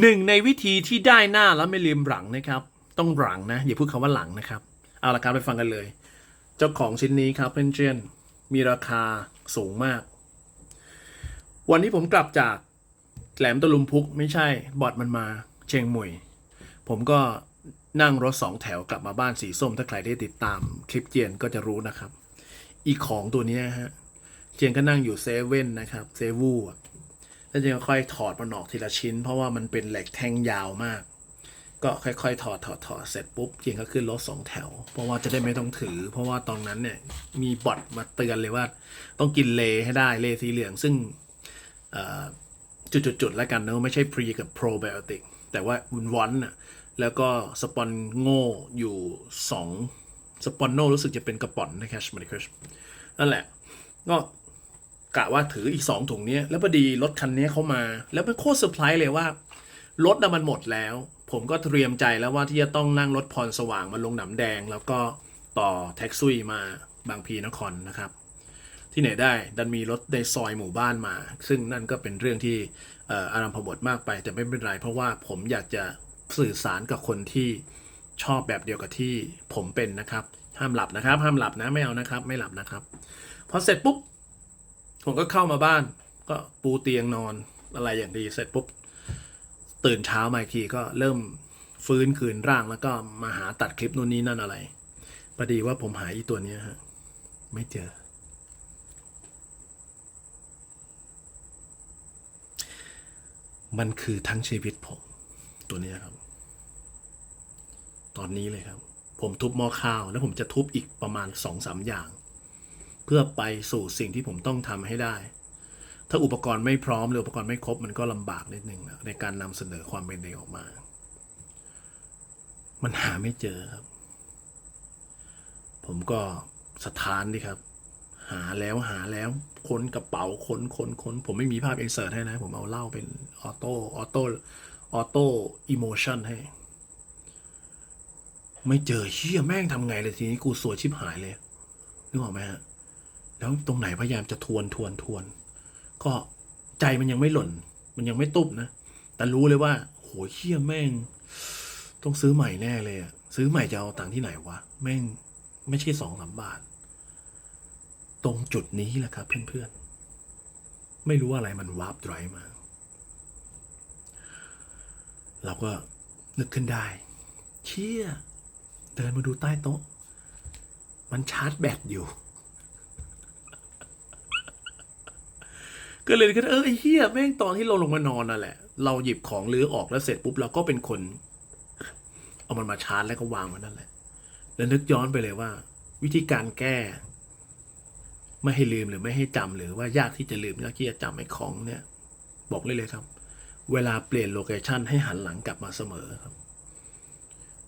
หนึ่งในวิธีที่ได้หน้าแล้วไม่ลืมหลังนะครับ ต้องหลังนะอย่าพูดคำว่าหลังนะครับ เอาละครับไปฟังกันเลย เจ้าของชิ้นนี้ครับเพื่อนมีราคาสูงมาก วันที่ผมกลับจากแหลมตะลุมพุกไม่ใช่บอดมันมาเชียงใหม่ผมก็นั่งรถสองแถวกลับมาบ้านสีส้ม ถ้าใครได้ติดตามคลิปเจียนก็จะรู้นะครับ อีกของตัวนี้ฮะเจียนก็นั่งอยู่เซเว่นนะครับเซวูอะ แล้วจะค่อยถอดมันออกทีละชิ้น เพราะว่ามันเป็นเหล็กแท่งยาวมาก ก็ค่อยๆ ถอดถอดถอดเสร็จปุ๊บเกียงก็ขึ้นรถสองแถว เพราะว่าจะได้ไม่ต้องถือ เพราะว่าตอนนั้นเนี่ยมีบอทมาเตือนเลยว่า ต้องกินเลให้ได้เลสีเหลืองซึ่งจุดๆๆแล้วกันเนอะไม่ใช่พรีกับโปรไบโอติกแต่ว่าวุนวอนน่ะแล้วก็สปอนโง่อยู่สองสปอนโนรู้สึกจะเป็นกระป๋อนนะแคชมาริคชนั่นแหละก็ กะว่าถืออีกสองถุงเนี้ยแล้วพอดีรถคันนี้เขามา แล้วเป็นโคตรเซอร์ไพรส์เลยว่ารถน่ะมันหมดแล้ว ผมก็เตรียมใจแล้วว่าที่จะต้องนั่งรถพรสว่างมาลงหนำแดง แล้วก็ต่อแท็กซี่มาบางพีนครนะครับ ที่ไหนได้ดันมีรถในซอยหมู่บ้านมา ซึ่งนั่นก็เป็นเรื่องที่ออารามพบทมากไป แต่ไม่เป็นไรเพราะว่าผมอยากจะสื่อสารกับคนที่ชอบแบบเดียวกับที่ผมเป็นนะครับ ห้ามหลับนะครับ ห้ามหลับนะไม่เอานะครับ ไม่หลับนะครับพอเสร็จปุ๊บ ผมก็เข้ามาบ้าน ก็ปูเตียงนอนอะไรอย่างดีเสร็จปุ๊บตื่นเช้ามาอีกทีก็เริ่มฟื้นคืนร่างแล้วก็มาหาตัดคลิปนู่นนี่นั่นอะไรพอดีว่าผมหาอีตัวนี้ฮะไม่เจอ มันคือทั้งชีวิตผม ตัวนี้ครับ ตอนนี้เลยครับ ผมทุบหม้อข้าวแล้วผมจะทุบอีกประมาณสองสามอย่าง เพื่อไปสู่สิ่งที่ผมต้องทำให้ได้ ถ้าอุปกรณ์ไม่พร้อมหรืออุปกรณ์ไม่ครบมันก็ลำบากนิดนึงนะในการนำเสนอความเป็นเด็กออกมา มันหาไม่เจอครับ ผมก็สถานดิครับ หาแล้วหาแล้วค้นกระเป๋าค้นค้นค้นผมไม่มีภาพเอินเสิร์ตให้นะ ผมเอาเล่าเป็นออโต้ออโต้ออโต้อิโมชันให้ ไม่เจอเชี่ยแม่งทำไงเลยทีนี้กูสวยชิบหายเลยนึกออกไหมฮะ แล้วตรงไหนพยายามจะทวนทวนทวน ก็ใจมันยังไม่หล่น มันยังไม่ตุบนะ แต่รู้เลยว่าโหเชี่ยแม่ง ต้องซื้อใหม่แน่เลยอะซื้อใหม่จะเอาตังค์ที่ไหนวะ แม่งไม่ใช่สองสามบาท ตรงจุดนี้แหละครับ เพื่อนๆ ไม่รู้อะไรมันวาร์ปไดรฟ์มา เราก็นึกขึ้นได้ เชี่ย เดินมาดูใต้โต๊ะ มันชาร์จแบตอยู่ ก็เลยก็เออไอ้เฮียแม่งตอนที่เราลงมานอนนั่นแหละ เราหยิบของลื้อออกแล้วเสร็จปุ๊บเราก็เป็นคน เอามันมาชาร์จแล้วก็วางไว้นั่นแหละ แล้วนึกย้อนไปเลยว่า วิธีการแก้ ไม่ให้ลืมหรือไม่ให้จำหรือว่ายากที่จะลืมยากที่จะจำไอ้ของเนี่ย บอกเลยเลยครับ เวลาเปลี่ยนโลเคชันให้หันหลังกลับมาเสมอครับ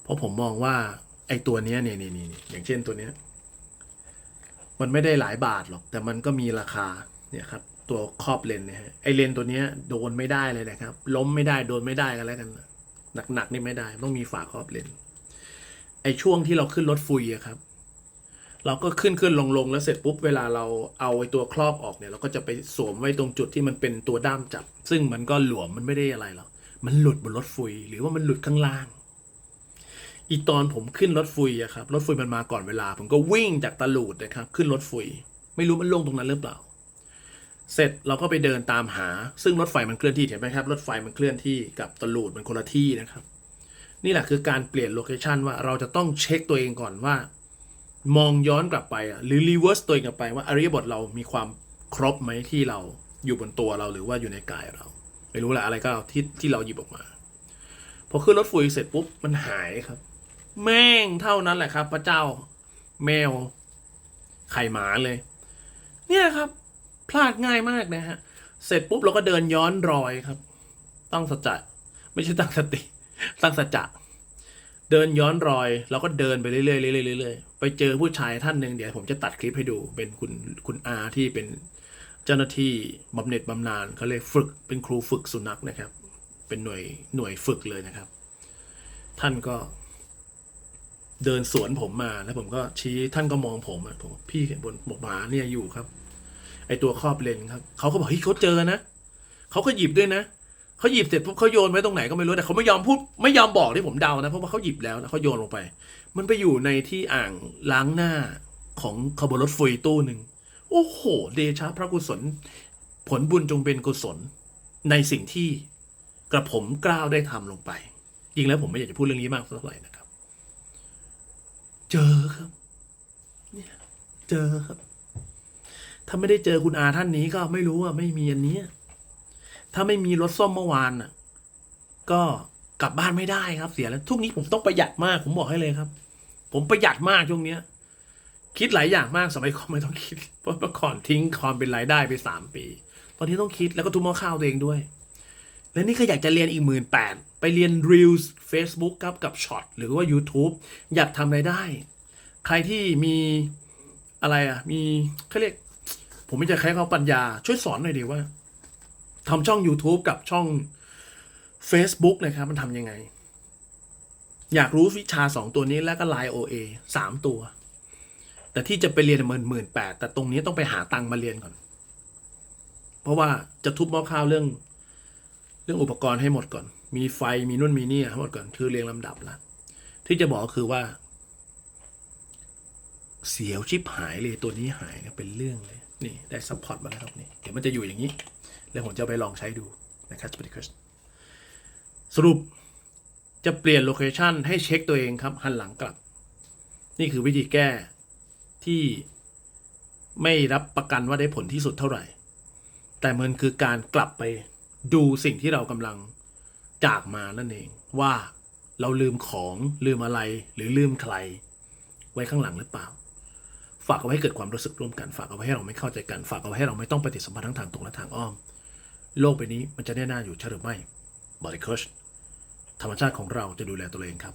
เพราะผมมองว่า ไอ้ตัวเนี้ยเนี่ยนี่นี่อย่างเช่นตัวเนี้ย มันไม่ได้หลายบาทหรอก แต่มันก็มีราคาเนี่ยครับ ตัวครอบเลนเนี่ยฮะไอเลนตัวเนี้ยโดนไม่ได้เลยนะครับ ล้มไม่ได้โดนไม่ได้กันแล้วกันหนักๆนี่ไม่ได้ต้องมีฝาครอบเลนไอช่วงที่เราขึ้นรถฟุยอะครับ เราก็ขึ้นขึ้นลงลงแล้วเสร็จปุ๊บเวลาเราเอาไอตัวครอบออกเนี่ย เราก็จะไปสวมไว้ตรงจุดที่มันเป็นตัวด้ามจับ ซึ่งมันก็หลวมมันไม่ได้อะไรหรอกมันหลุดบนรถฟุย หรือว่ามันหลุดข้างล่าง อีตอนผมขึ้นรถฟุยอะครับรถฟุยมันมาก่อนเวลา ผมก็วิ่งจากตะลูดนะครับ ขึ้นรถฟุย ไม่รู้มันลงตรงนั้นหรือเปล่า เสร็จเราก็ไปเดินตามหา ซึ่งรถไฟมันเคลื่อนที่เห็นไหมครับ รถไฟมันเคลื่อนที่กับตลูดมันคนละที่นะครับ นี่แหละคือการเปลี่ยนโลเคชันว่าเราจะต้องเช็คตัวเองก่อนว่า มองย้อนกลับไปอะหรือรีเวิร์สตัวเองกลับไปว่าอริยบทเรามีความครบไหมที่เราอยู่บนตัวเราหรือว่าอยู่ในกายเรา ไม่รู้แหละอะไรก็ที่ที่เราหยิบออกมาพอขึ้นรถฟุยเสร็จปุ๊บมันหายครับ แม่งเท่านั้นแหละครับ พระเจ้าแมวไข่หมาเลย เนี่ยครับ พลาดง่ายมากนะฮะ เสร็จปุ๊บเราก็เดินย้อนรอยครับ ตั้งสัจจะไม่ใช่ตั้งสติ ตั้งสัจจะเดินย้อนรอยเราก็เดินไปเรื่อยๆเรื่อยๆเรื่อยๆไปเจอผู้ชายท่านหนึ่งเดี๋ยวผมจะตัดคลิปให้ดูเป็นคุณคุณอาที่เป็นเจ้าหน้าที่บำเหน็จบำนาญเขาเรียกฝึกเป็นครูฝึกสุนัขนะครับ เป็นหน่วยหน่วยฝึกเลยนะครับ ท่านก็ เดินสวนผมมาแล้วผมก็ชี้ท่านก็มองผมผมพี่บนบกหมาเนี่ยอยู่ครับ ไอตัวครอบเลนครับเขาก็บอกเฮ้ยเขาเจอนะเขาก็หยิบด้วยนะเขาหยิบเสร็จปุ๊บเขาโยนไว้ตรงไหนก็ไม่รู้แต่เขาไม่ยอมพูดไม่ยอมบอกที่ผมเดานะเพราะว่าเขาหยิบแล้วนะเขาโยนลงไป มันไปอยู่ในที่อ่างล้างหน้าของขบวนรถไฟตู้หนึ่งโอ้โห เดชะพระกุศล ผลบุญจงเป็นกุศล ในสิ่งที่กระผมกล้าวได้ทำลงไปจริงแล้วผมไม่อยากจะพูดเรื่องนี้มากสักเท่าไหร่นะครับ เจอครับ เนี่ย เจอครับ ถ้าไม่ได้เจอคุณอาท่านนี้ก็ไม่รู้ว่าไม่มีอันนี้ถ้าไม่มีรถส้มเมื่อวานน่ะ ก็กลับบ้านไม่ได้ครับเสียแล้วทุกนี้ผมต้องประหยัดมาก ผมบอกให้เลยครับ ผมประหยัดมากช่วงเนี้ย คิดหลายอย่างมากสมัยก่อนไม่ต้องคิดเพราะเมื่อก่อนทิ้งความเป็นรายได้ไปสามปี ตอนนี้ต้องคิดแล้วก็ทุบหม้อข้าวตัวเองด้วย และนี่ก็อยากจะเรียนอีกหมื่นแปดไปเรียน Reels Facebook ครับกับช็อตหรือว่า YouTube อยากทำไรายได้ ใครที่มีอะไรอะ มีเขาเรียก ผมไม่จะใช้เขาปัญญา ช่วยสอนหน่อยดีว่าทำช่อง YouTube กับช่อง Facebook นะครับ มันทำยังไง อยากรู้วิชาสองตัวนี้แล้วก็ Line OA สามตัว แต่ที่จะไปเรียนหมื่นหมื่นแปดแต่ตรงนี้ต้องไปหาตังค์มาเรียนก่อน เพราะว่าจะทุบมอข้าวเรื่อง เรื่องอุปกรณ์ให้หมดก่อน มีไฟมีนู่นมีนี่ให้หมดก่อนคือเรียงลำดับละที่จะบอกคือว่า เสียวชิบหายเลยตัวนี้หายเป็นเรื่องเลย นี่ได้ซัพพอร์ตมาแล้วครับนี่เดี๋ยวมันจะอยู่อย่างนี้ แล้วผมจะไปลองใช้ดูนะครับสปริคสรุปจะเปลี่ยนโลเคชันให้เช็คตัวเองครับ หันหลังกลับ นี่คือวิธีแก้ที่ไม่รับประกันว่าได้ผลที่สุดเท่าไหร่ แต่มันคือการกลับไปดูสิ่งที่เรากำลังจากมานั่นเองว่าเราลืมของลืมอะไรหรือลืมใคร ไว้ข้างหลังหรือเปล่า ฝากเอาไว้ให้เกิดความรู้สึกร่วมกัน ฝากเอาไว้ให้เราไม่เข้าใจกัน ฝากเอาไว้ให้เราไม่ต้องปฏิสัมพันธ์ทั้งทางตรงและทางอ้อม โลกใบนี้มันจะแน่นาอยู่ใช่หรือไม่บริโคชธรรมชาติของเราจะดูแลตัวเองครับ